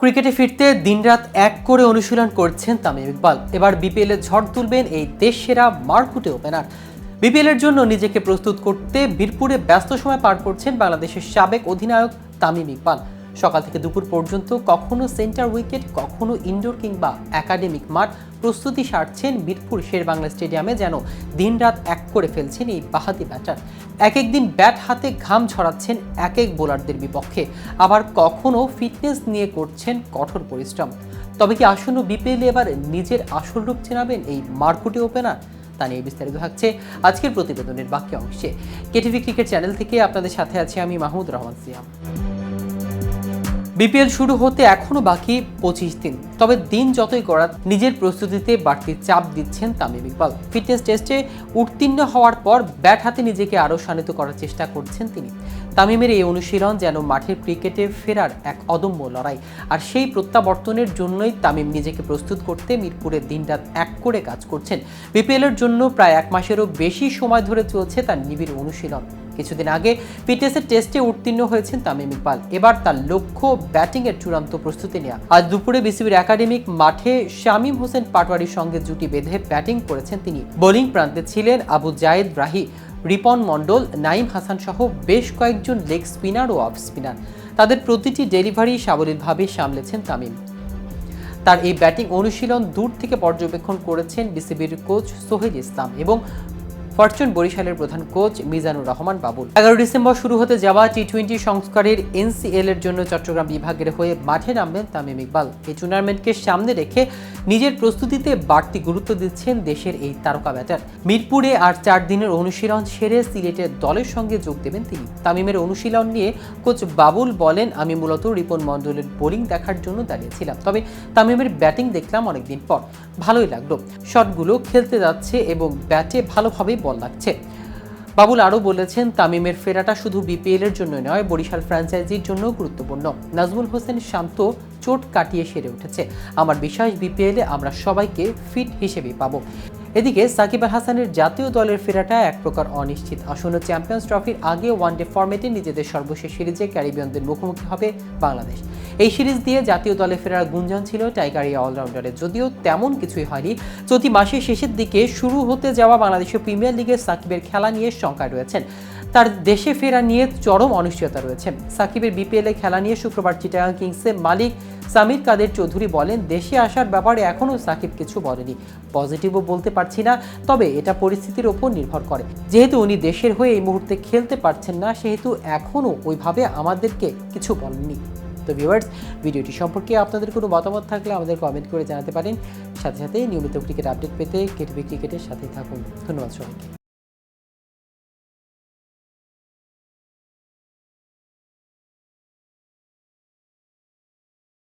ক্রিকেটে ফিরতে দিনরাত এক করে অনুশীলন করছেন তামিম ইকবাল। এবার বিপিএল ঝড় তুলবেন এই দেশ সেরা মারকুটে ওপেনার। বিপিএল এর জন্য নিজেকে প্রস্তুত করতে বীরপুরে ব্যস্ত সময় পার করছেন বাংলাদেশের সাবেক অধিনায়ক তামিম ইকবাল। সকাল থেকে দুপুর পর্যন্ত কখনো সেন্টার উইকেট, কখনো ইনডোর কিংবা একাডেমিক মাঠ প্রস্তুতি সারছেন বীরপুর শেরবাংলা স্টেডিয়ামে যেন দিনরাত এক করে ফেলছেন এই বাহাতি ব্যাটার এক এক দিন ব্যাট হাতে ঘাম ছড়াচ্ছেন এক এক বোলারদের বিপক্ষে। আবার কখনো ফিটনেস নিয়ে করছেন কঠোর পরিশ্রম। তবে কি আসন্ন বিপিএলে এবার নিজের আসল রূপ চেনাবেন এই মারকুটি ওপেনার তা নিয়ে বিস্তারিত থাকছে আজকের প্রতিবেদনের বাকি অংশে কেটিভি ক্রিকেট চ্যানেল থেকে আপনাদের সাথে আছি আমি মাহমুদ রহমান সিয়াম। বিপিএল শুরু হতে এখনও বাকি পঁচিশ দিন। তবে দিন যতই গড়া নিজের প্রস্তুতিতে বাড়তি চাপ দিচ্ছেন তামিম ইকবাল। ফিটনেস টেস্টে উত্তীর্ণ হওয়ার পর ব্যাট হাতে নিজেকে আরও শানিত করার চেষ্টা করছেন তিনি। তামিমের এই অনুশীলন যেন মাঠের ক্রিকেটে ফেরার এক অদম্য লড়াই। আর সেই প্রত্যাবর্তনের জন্যই তামিম নিজেকে প্রস্তুত করতে মিরপুরে দিনরাত এক করে কাজ করছেন। বিপিএলের জন্য প্রায় এক মাসেরও বেশি সময় ধরে চলছে তার নিবিড় অনুশীলন। কিছুদিন আগে পিটিএসের টেস্টে উত্তীর্ণ হয়েছেন তামিম ইকবাল। এবার তার লক্ষ্য ব্যাটিংয়ের চূড়ান্ত প্রস্তুতি নেওয়া আজ দুপুরে বিসিবির একাডেমিক মাঠে শামীম হোসেন পাটোয়ারির সঙ্গে জুটি বেঁধে ব্যাটিং করেছেন তিনি। বোলিং প্রান্তে ছিলেন আবু জায়েদ রাহি, রিপন মণ্ডল নাইম হাসান সহ বেশ কয়েকজন লেগ স্পিনার ও অফ স্পিনার তাদের প্রতিটি ডেলিভারি সাবলীলভাবে সামলেছেন তামিম। তার এই ব্যাটিং অনুশীলন দূর থেকে পর্যবেক্ষণ করেছেন বিসিবির কোচ সোহেল ইসলাম এবং ফরচুন বরিশালের প্রধান কোচ মিজানুর রহমান বাবুল। এগারো ডিসেম্বর শুরু হতে যাওয়া টি টোয়েন্টি সংস্কারের এনসিএল এর জন্য চট্টগ্রাম বিভাগের হয়ে মাঠে নামবেন তামিম ইকবাল। এই টুর্নামেন্টকে সামনে রেখে নিজের প্রস্তুতিতে বাড়তি গুরুত্ব দিচ্ছেন দেশের এই তারকা ব্যাটার মিরপুরে আর চার দিনের অনুশীলন সেরে সিলেটের দলের সঙ্গে যোগ দেবেন তিনি। তামিমের অনুশীলন নিয়ে কোচ বাবুল বলেন, আমি মূলত রিপন মণ্ডলের বোলিং দেখার জন্য দাঁড়িয়েছিলাম, তবে তামিমের ব্যাটিং দেখলাম অনেকদিন পর। ভালোই লাগল। শটগুলো খেলতে যাচ্ছে এবং ব্যাটে ভালোভাবেই বল লাগছে। বাবুল আরও বলেছেন, তামিমের ফেরাটা শুধু বিপিএল এর জন্য নয়, বরিশাল ফ্র্যাঞ্চাইজির জন্য গুরুত্বপূর্ণ। নাজমুল হোসেন শান্ত, চোট কাটিয়ে সেরে উঠেছে। আমার বিশ্বাস, বিপিএলে আমরা সবাইকে ফিট হিসেবে পাবো। এদিকে সাকিব আল হাসানের জাতীয় দলের ফেরাটা এক প্রকার অনিশ্চিত। আসন্ন চ্যাম্পিয়ন্স ট্রফির আগে ওয়ানডে ফরম্যাটে নিজেদের সর্বশেষ সিরিজে ক্যারিবিয়ানদের মুখোমুখি হবে বাংলাদেশ। এই সিরিজ দিয়ে জাতীয় দলে ফেরার গুঞ্জন ছিল টাইগার এই অলরাউন্ডারের। যদিও তেমন কিছুই হয়নি, চলতি মাসের শেষের দিকে শুরু হতে যাওয়া বাংলাদেশের প্রিমিয়ার লিগের সাকিবের খেলা নিয়ে শঙ্কায় রয়েছেন। তার দেশে ফেরা নিয়ে চরম অনিশ্চয়তা রয়েছে। সাকিবের বিপিএলে খেলা নিয়ে শুক্রবার চিটাগাং কিংসের মালিক সামির কাদের চৌধুরী বলেন, দেশে আসার ব্যাপারে এখনও সাকিব কিছু বলেনি। পজিটিভও বলতে পারছি না, তবে এটা পরিস্থিতির ওপর নির্ভর করে। যেহেতু উনি দেশের হয়ে এই মুহূর্তে খেলতে পারছেন না, সেহেতু এখনও ওইভাবে আমাদেরকে কিছু বলেননি। তো ভিউয়ার্স ভিডিওটি সম্পর্কে আপনাদের কোনো মতামত থাকলে আমাদের কমেন্ট করে জানাতে পারেন। সাথে সাথে নিয়মিত ক্রিকেট আপডেট পেতে কেটিভি ক্রিকেটের সাথে থাকুন। ধন্যবাদ সবাইকে।